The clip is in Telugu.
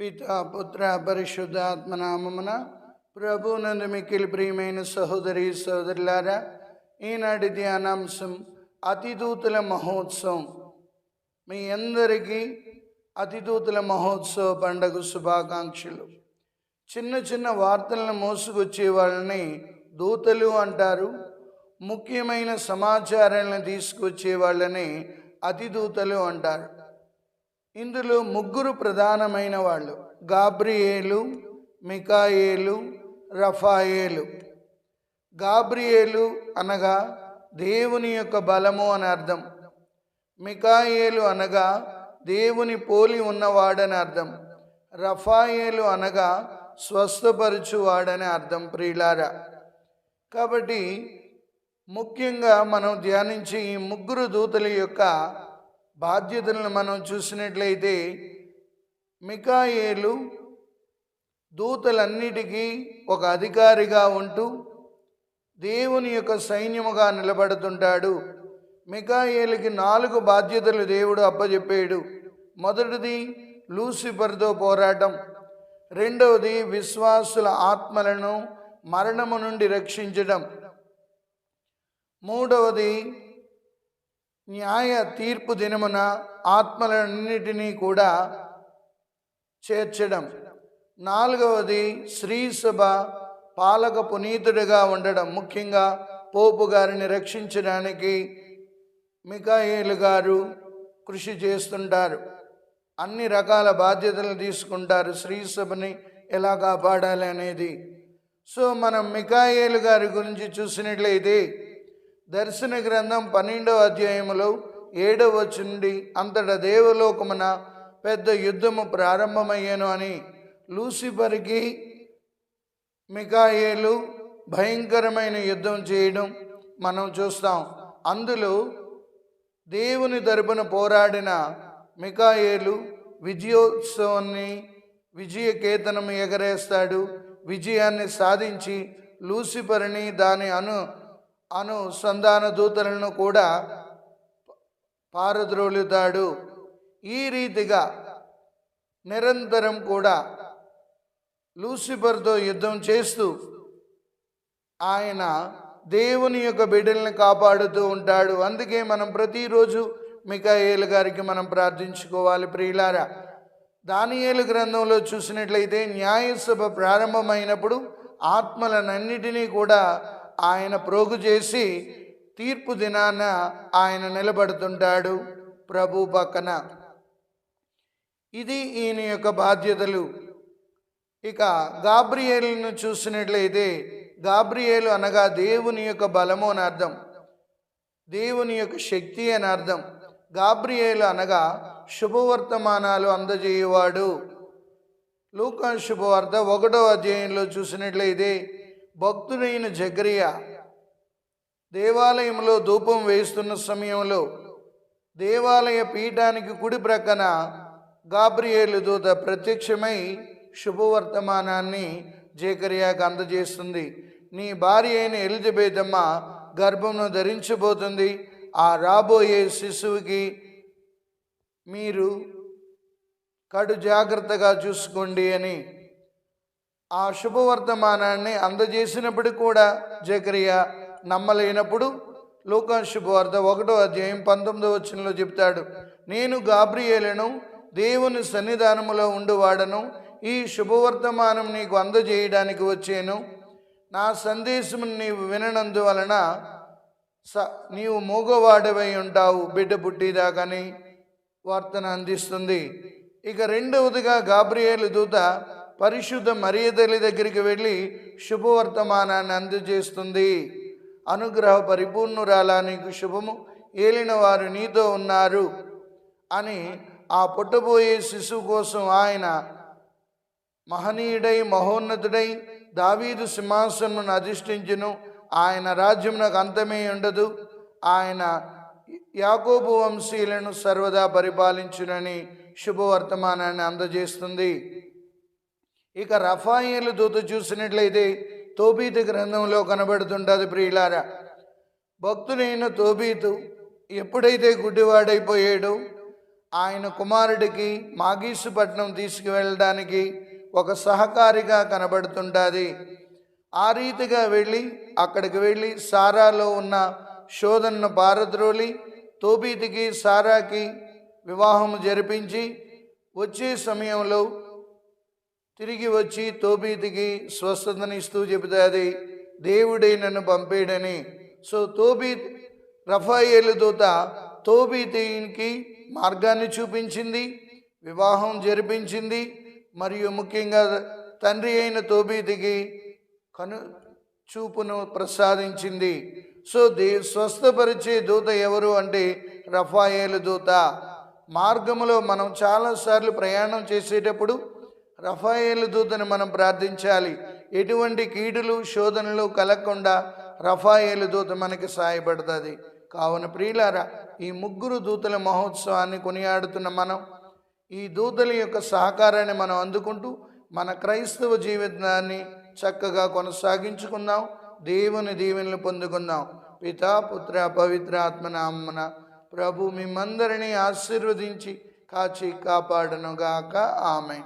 పిత పుత్ర పరిశుద్ధాత్మ నామమున ప్రభునందు మిక్కిలి ప్రియమైన సహోదరి సహోదరులారా ఈనాటి ధ్యానాంశం అతిదూతుల మహోత్సవం. మీ అందరికీ అతిదూతుల మహోత్సవ పండగ శుభాకాంక్షలు. చిన్న చిన్న వార్తలను మోసుకొచ్చే వాళ్ళని దూతలు అంటారు. ముఖ్యమైన సమాచారాలను తీసుకొచ్చే వాళ్ళని అతిదూతలు అంటారు. ఇందులో ముగ్గురు ప్రధానమైన వాళ్ళు గాబ్రియేలు మికాయేలు రఫాయేలు. గాబ్రియేలు అనగా దేవుని యొక్క బలము అని అర్థం. మికాయేలు అనగా దేవుని పోలి ఉన్నవాడని అర్థం. రఫాయేలు అనగా స్వస్థపరచువాడని అర్థం ప్రియులారా. కాబట్టి ముఖ్యంగా మనం ధ్యానించి ఈ ముగ్గురు దూతల యొక్క బాధ్యతలను మనం చూసినట్లయితే మికాయేలు దూతలన్నిటికీ ఒక అధికారిగా ఉంటూ దేవుని యొక్క సైన్యముగా నిలబడుతుంటాడు. మికాయేలుకి నాలుగు బాధ్యతలు దేవుడు అప్పజెప్పాడు. మొదటిది లూసిఫర్తో పోరాటం. రెండవది విశ్వాసుల ఆత్మలను మరణము నుండి రక్షించడం మూడవది న్యాయ తీర్పు దినమున ఆత్మలన్నిటినీ కూడా చేర్చడం. నాలుగవది శ్రీసభ పాలక పునీతుడిగా ఉండడం. ముఖ్యంగా పోపు గారిని రక్షించడానికి మికాయేలు గారు కృషి చేస్తుంటారు. అన్ని రకాల బాధ్యతలు తీసుకుంటారు. శ్రీసభని ఎలా కాపాడాలి అనేది. సో మనం మికాయేలు గారి గురించి చూసినట్లయితే దర్శన గ్రంథం పన్నెండవ అధ్యాయములో ఏడవ నుండి అంతటా దేవలోకమున పెద్ద యుద్ధము ప్రారంభమయ్యాను అని లూసిఫర్కి మికాయేలు భయంకరమైన యుద్ధం చేయడం మనం చూస్తాం. అందులో దేవుని తరపున పోరాడిన మికాయేలు విజయోత్సవాన్ని విజయకేతనం ఎగరేస్తాడు. విజయాన్ని సాధించి లూసిఫర్ని దాని అను అనుసంధాన దూతలను కూడా పారద్రోలుతాడు. ఈ రీతిగా నిరంతరం కూడా లూసిఫర్తో యుద్ధం చేస్తూ ఆయన దేవుని యొక్క బిడ్డల్ని కాపాడుతూ ఉంటాడు. అందుకే మనం ప్రతిరోజు మికాయేలు గారికి మనం ప్రార్థించుకోవాలి. ప్రియులారా దానియేలు గ్రంథంలో చూసినట్లయితే న్యాయసభ ప్రారంభమైనప్పుడు ఆత్మలనన్నిటినీ కూడా ఆయన ప్రోగు చేసి తీర్పు దినాన ఆయన నిలబడుతుంటాడు ప్రభు పక్కన. ఇది ఈయన యొక్క బాధ్యతలు. ఇక గాబ్రియేలును చూసినట్లయితే గాబ్రియేలు అనగా దేవుని యొక్క బలము అని అర్థం. దేవుని యొక్క శక్తి అని అర్థం. గాబ్రియేలు అనగా శుభవర్తమానాలు అందజేయవాడు. లూకా శుభవార్త ఒకటో అధ్యాయంలో చూసినట్లయితే భక్తుడైన జగరియా దేవాలయంలో ధూపం వేస్తున్న సమయంలో దేవాలయ పీఠానికి కుడి ప్రక్కన గాబ్రియేలు దూత ప్రత్యక్షమై శుభవర్తమానాన్ని జేకరియాకు అందజేస్తుంది. నీ భార్య అయిన ఎలిజబెత్ అమ్మ గర్భంను ధరించబోతుంది. ఆ రాబోయే శిశువుకి మీరు కడు జాగ్రత్తగా చూసుకోండి అని ఆ శుభవర్తమానాన్ని అందజేసినప్పుడు కూడా జకరియా నమ్మలేనప్పుడు లోకా శుభవార్త ఒకటో అధ్యాయం పంతొమ్మిదో వచనంలో చెప్తాడు నేను గాబ్రియేలను దేవుని సన్నిధానములో ఉండువాడను ఈ శుభవర్తమానం నీకు అందజేయడానికి వచ్చాను. నా సందేశం నీవు విననందువలన స నీవు మూగవాడవై ఉంటావు బిడ్డ పుట్టిదాకని వార్తను అందిస్తుంది. ఇక రెండవదిగా గాబ్రియేలు దూత పరిశుద్ధ మరియతల్లి దగ్గరికి వెళ్ళి శుభవర్తమానాన్ని అందజేస్తుంది. అనుగ్రహ పరిపూర్ణురాలా నీకు శుభము. ఏలిన వారు నీతో ఉన్నారు అని ఆ పుట్టబోయే శిశువు కోసం ఆయన మహనీయుడై మహోన్నతుడై దావీదు సింహాసనను అధిష్ఠించును. ఆయన రాజ్యం నాకు అంతమే ఉండదు. ఆయన యాకోబు వంశీయులను సర్వదా పరిపాలించునని శుభవర్తమానాన్ని అందజేస్తుంది. ఇక రఫాయిలు దూత చూసినట్లయితే తోబీతు గ్రంథంలో కనబడుతుంటుంది ప్రియులారా. భక్తుడైన తోబీతు ఎప్పుడైతే గుడ్డివాడైపోయాడో ఆయన కుమారుడికి మాగీసుపట్నం తీసుకువెళ్ళడానికి ఒక సహకారిగా కనబడుతుంటుంది. ఆ రీతిగా వెళ్ళి అక్కడికి వెళ్ళి సారాలో ఉన్న శోధనను పారద్రోలి తోబీతికి సారాకి వివాహం జరిపించి వచ్చే సమయంలో తిరిగి వచ్చి తోబీతికి స్వస్థతనిస్తూ చెబుతుంది దేవుడే నన్ను పంపేడని. సో తోబీత్ రఫాయేలు దూత తోబీతికి మార్గాన్ని చూపించింది వివాహం జరిపించింది మరియు ముఖ్యంగా తండ్రి అయిన తోబీతికి కను చూపును ప్రసాదించింది. సో దే స్వస్థపరిచే దూత ఎవరు అంటే రఫాయేలు దూత. మార్గంలో మనం చాలాసార్లు ప్రయాణం చేసేటప్పుడు రఫాయేలు దూతను మనం ప్రార్థించాలి. ఎటువంటి కీడులు శోధనలు కలగకుండా రఫాయేలు దూత మనకి సహాయపడుతుంది. కావున ప్రియులారా ఈ ముగ్గురు దూతల మహోత్సవాన్ని కొనియాడుతున్న మనం ఈ దూతల యొక్క సహకారాన్ని మనం అందుకుంటూ మన క్రైస్తవ జీవితాన్ని చక్కగా కొనసాగించుకుందాం. దేవుని దీవెనలు పొందుకుందాం. పితా పుత్ర పవిత్ర ఆత్మనామన ప్రభు మిమ్మందరినీ ఆశీర్వదించి కాచి కాపాడనుగాక. ఆమె